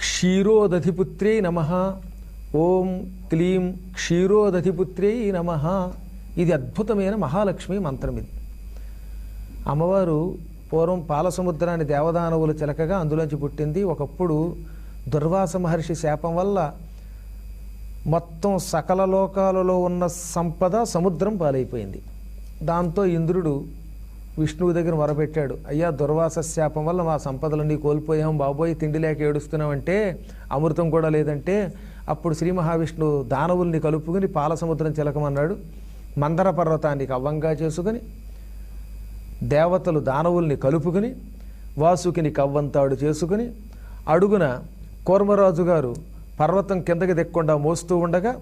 క్షీరోదధిపుత్ర్యై నమ ఓం క్లీం క్షీరోదధిపుత్ర్యై నమ ఇది అద్భుతమైన మహాలక్ష్మి మంత్రం ఇది. అమ్మవారు పూర్వం పాలసముద్రాన్ని దేవదానవులు చిలకగా అందులోంచి పుట్టింది. ఒకప్పుడు దుర్వాస మహర్షి శాపం వల్ల మొత్తం సకల లోకాలలో ఉన్న సంపద సముద్రం పాలైపోయింది. దాంతో ఇంద్రుడు విష్ణువు దగ్గర మొరపెట్టాడు అయ్యా దుర్వాస శాపం వల్ల మా సంపదలన్నీ కోల్పోయాం బాబోయ్ తిండి లేక ఏడుస్తున్నామంటే అమృతం కూడా లేదంటే అప్పుడు శ్రీ మహావిష్ణువు దానవుల్ని కలుపుకుని పాలసముద్రం చిలకమన్నాడు మందర పర్వతాన్ని కవ్వంగా చేసుకుని దేవతలు దానవుల్ని కలుపుకుని వాసుకిని కవ్వంతాడు చేసుకుని అడుగున కోర్మరాజు గారు పర్వతం కిందకి దిక్కుండా మోస్తూ ఉండగా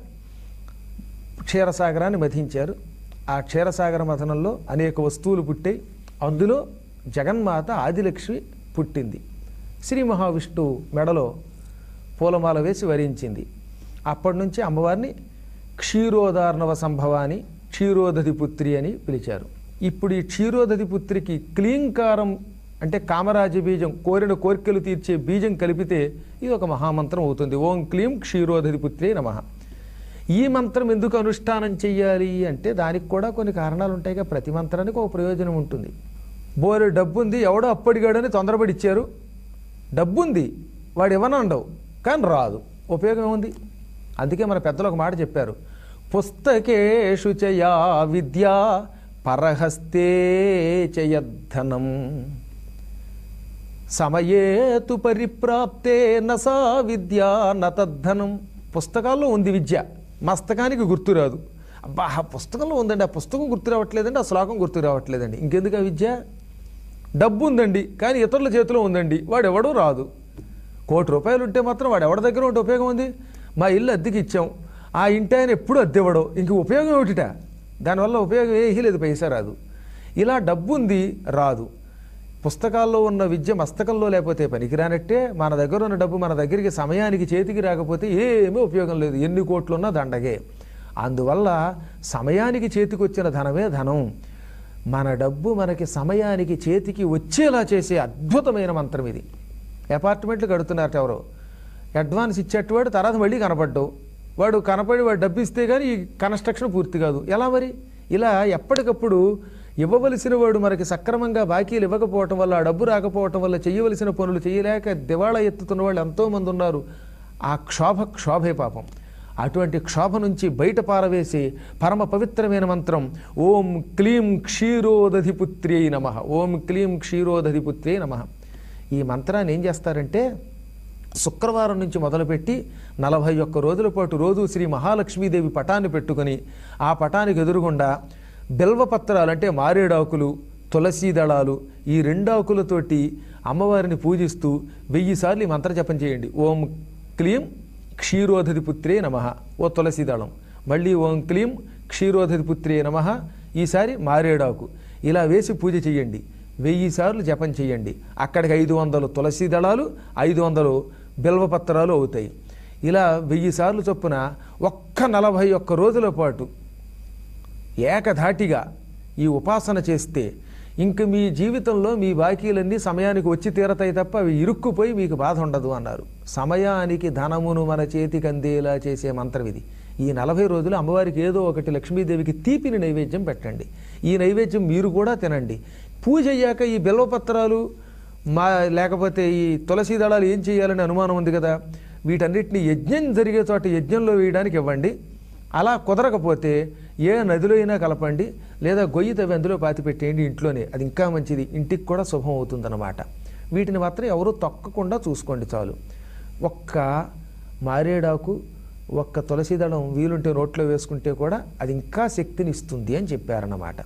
క్షీరసాగరాన్ని మధించారు. ఆ క్షీరసాగర మథనంలో అనేక వస్తువులు పుట్టాయి. అందులో జగన్మాత ఆదిలక్ష్మి పుట్టింది. శ్రీ మహావిష్ణువు మెడలో పూలమాల వేసి వరించింది. అప్పటి నుంచి అమ్మవారిని క్షీరోదార్ణవ సంభవాన్ని క్షీరోదధి పుత్రి అని పిలిచారు. ఇప్పుడు ఈ క్షీరోదధి పుత్రికి క్లీంకారం అంటే కామరాజ బీజం కోరిన కోరికలు తీర్చే బీజం కలిపితే ఇది ఒక మహామంత్రం అవుతుంది. ఓం క్లీం క్షీరోదధి నమ. ఈ మంత్రం ఎందుకు అనుష్ఠానం చెయ్యాలి అంటే దానికి కూడా కొన్ని కారణాలు ఉంటాయిగా ప్రతి మంత్రానికి ఒక ప్రయోజనం ఉంటుంది. బోరు డబ్బు ఉంది ఎవడో అప్పడిగాడని తొందరపడి ఇచ్చారు డబ్బు ఉంది వాడు ఇవ్వనండవు కానీ రాదు. ఉపయోగం ఏముంది అందుకే మన పెద్దలు ఒక మాట చెప్పారు. పుస్తకేషు చయా విద్య పరహస్తే చయద్ధనం. సమయేతు పరిప్రాప్తే నసా విద్య నతద్ధనం. పుస్తకాల్లో ఉంది విద్య. మస్తకానికి గుర్తు రాదు. అబ్బా ఆ పుస్తకంలో ఉందండి ఆ పుస్తకం గుర్తు రావట్లేదండి ఆ శ్లోకం గుర్తు రావట్లేదండి. ఇంకెందుకు ఆ విద్య? డబ్బు ఉందండి కానీ ఇతరుల చేతిలో ఉందండి వాడు ఎవడూ రాదు. కోటి రూపాయలు ఉంటే మాత్రం వాడు ఎవరి దగ్గర ఉంటే ఉపయోగం ఉంది? మా ఇల్లు అద్దెకి ఇచ్చాం. ఆ ఇంటి ఆయన ఎప్పుడు అద్దెవ్వడో ఇంక ఉపయోగం ఏమిటిట? దానివల్ల ఉపయోగం ఏ లేదు పైసా రాదు. ఇలా డబ్బు ఉంది రాదు. పుస్తకాల్లో ఉన్న విద్య మస్తకంలో లేకపోతే పనికిరానట్టే మన దగ్గర ఉన్న డబ్బు మన దగ్గరికి సమయానికి చేతికి రాకపోతే ఏమీ ఉపయోగం లేదు. ఎన్ని కోట్లు ఉన్నా దండగే. అందువల్ల సమయానికి చేతికొచ్చిన ధనమే ధనం. మన డబ్బు మనకి సమయానికి చేతికి వచ్చేలా చేసే అద్భుతమైన మంత్రం ఇది. అపార్ట్మెంట్లు కడుతున్నారట ఎవరో. అడ్వాన్స్ ఇచ్చేటవాడు తర్వాత మళ్ళీ కనపడ్డావు వాడు కనపడి వాడు డబ్బు ఇస్తే కానీ ఈ కన్స్ట్రక్షన్ పూర్తి కాదు. ఎలా మరి? ఇలా ఎప్పటికప్పుడు ఇవ్వవలసిన వాడు మనకి సక్రమంగా బాకీలు ఇవ్వకపోవటం వల్ల ఆ డబ్బు రాకపోవటం వల్ల చేయవలసిన పనులు చేయలేక దివాళా ఎత్తుతున్న వాళ్ళు ఎంతోమంది ఉన్నారు. ఆ క్షోభ క్షోభే పాపం. అటువంటి క్షోభ నుంచి బయట పారవేసి పరమ పవిత్రమైన మంత్రం ఓం క్లీం క్షీరోదధిపుత్ర్యై నమ. ఓం క్లీం క్షీరోదధిపుత్ర్యై నమ. ఈ మంత్రాన్ని ఏం చేస్తారంటే శుక్రవారం నుంచి మొదలుపెట్టి నలభై ఒక్క రోజుల పాటు రోజు శ్రీ మహాలక్ష్మీదేవి పటాన్ని పెట్టుకొని ఆ పటానికి ఎదురుగుండా బిల్వపత్రాలు అంటే మారేడాకులు తులసి దళాలు ఈ రెండు ఆకులతోటి అమ్మవారిని పూజిస్తూ వెయ్యి సార్లు ఈ మంత్ర జపం చేయండి. ఓం క్లీం క్షీరోధది పుత్రే నమ. ఓ తులసి దళం. మళ్ళీ ఓం క్లీం క్షీరోధది పుత్రే నమ. ఈసారి మారేడాకు. ఇలా వేసి పూజ చేయండి. వెయ్యి సార్లు జపం చేయండి. అక్కడికి ఐదు వందలు తులసి దళాలు ఐదు వందలు బిల్వపత్రాలు అవుతాయి. ఇలా వెయ్యి సార్లు చొప్పున ఒక్క నలభై ఒక్క రోజుల పాటు ఏకధాటిగా ఈ ఉపాసన చేస్తే ఇంక మీ జీవితంలో మీ బాకీలన్నీ సమయానికి వచ్చి తీరతాయి తప్ప అవి ఇరుక్కుపోయి మీకు బాధ ఉండదు అన్నారు. సమయానికి ధనమును మన చేతికి అందేలా చేసే మంత్రం ఇది. ఈ నలభై రోజులు అమ్మవారికి ఏదో ఒకటి లక్ష్మీదేవికి తీపిని నైవేద్యం పెట్టండి. ఈ నైవేద్యం మీరు కూడా తినండి. పూజ అయ్యాక ఈ బిల్వపత్రాలు మా లేకపోతే ఈ తులసి దళాలు ఏం చేయాలని అనుమానం ఉంది కదా? వీటన్నిటిని యజ్ఞం జరిగే చోట యజ్ఞంలో వేయడానికి ఇవ్వండి. అలా కుదరకపోతే ఏ నదిలో అయినా కలపండి లేదా గొయ్యి తవ్వి అందులో పాతి పెట్టేయండి ఇంట్లోనే. అది ఇంకా మంచిది. ఇంటికి కూడా శుభం అవుతుందన్నమాట. వీటిని మాత్రం ఎవరూ తొక్కకుండా చూసుకోండి చాలు. ఒక్క మారేడాకు ఒక్క తులసి దళం వీలుంటే నోట్లో వేసుకుంటే కూడా అది ఇంకా శక్తిని ఇస్తుంది అని చెప్పారన్నమాట.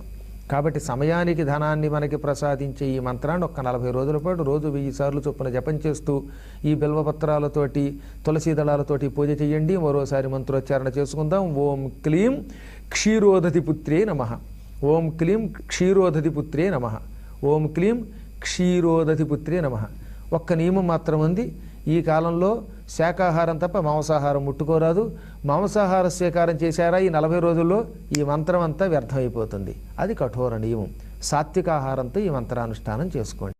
కాబట్టి సమయానికి ధనాన్ని మనకి ప్రసాదించే ఈ మంత్రాన్ని ఒక్క నలభై రోజుల పాటు రోజు వెయ్యి సార్లు చొప్పున జపం చేస్తూ ఈ బిల్వపత్రాలతోటి తులసి దళాలతోటి పూజ చేయండి. మరోసారి మంత్రోచ్చారణ చేసుకుందాం. ఓం క్లీం క్షీరోదతి పుత్రే నమ. ఓం క్లీం క్షీరోదతి పుత్రే నమ. ఓం క్లీం క్షీరోదతి పుత్రే నమ. ఒక్క నియమం మాత్రం ఉంది. ఈ కాలంలో శాకాహారం తప్ప మాంసాహారం ముట్టుకోరాదు. మాంసాహార స్వీకారం చేశారా? ఈ నలభై రోజుల్లో ఈ మంత్రం అంతా వ్యర్థమైపోతుంది. అది కఠోర నియమం. సాత్వికాహారంతో ఈ మంత్రానుష్ఠానం చేసుకోండి.